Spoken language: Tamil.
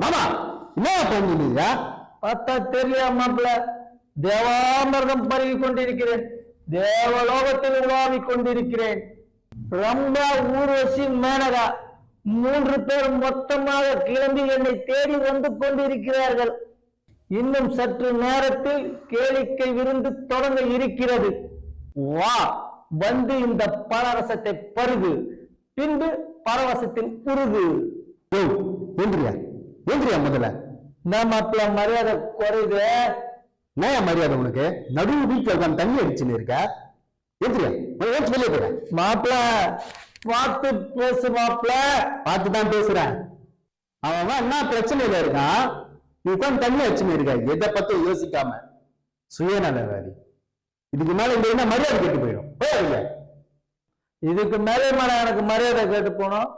மாமா என்ன பண்ணிருந்தீங்க பார்த்தா தெரியல மாப்பிள்ள தேவாமிரதம் பருகி கொண்டிருக்கிறேன் தேவலோகத்தில் உலாவிக் கொண்டிருக்கிறேன் ரொம்ப ஊர்வசி மேனகா. மூன்று பேர் மொத்தமாக கிளம்பி என்னை தேடி வந்து கொண்டிருக்கிறார்கள். இன்னும் சற்று நேரத்தில் கேளிக்கை விருந்து தொடங்க இருக்கிறது. வா வந்து இந்த பரவசத்தை பருகு. பின்பு பரவசத்தில் உருகு. ஏய் ஏந்திரியா? ஏந்திரியா முதல்ல? என்ன மாப்பிள்ள மரியாதை குறையுது? என்ன மரியாதை உனக்கு? நடுவு வீட்டுல உட்காந்து தண்ணி அடிச்சுன்னு இருக்க? ஏந்திரியா ஏஞ்சி வெளியே போற மாப்பிள்ள பார்த்து பேசு மாப்பிள்ள பார்த்து தான் பேசுறேன். அவன் என்ன பிரச்சனையில இருக்கான்? நீ உட்காந்து தண்ணி அடிச்சுன்னு இருக்க. எதை பத்தி யோசிக்காம. சுயநலவாதி. இதுக்கு மேல இந்த என்ன மரியாதை கெட்டு போயிடும்? போயில இதுக்கு மேலே மேல எனக்கு மரியாதை கேட்டு போனோம்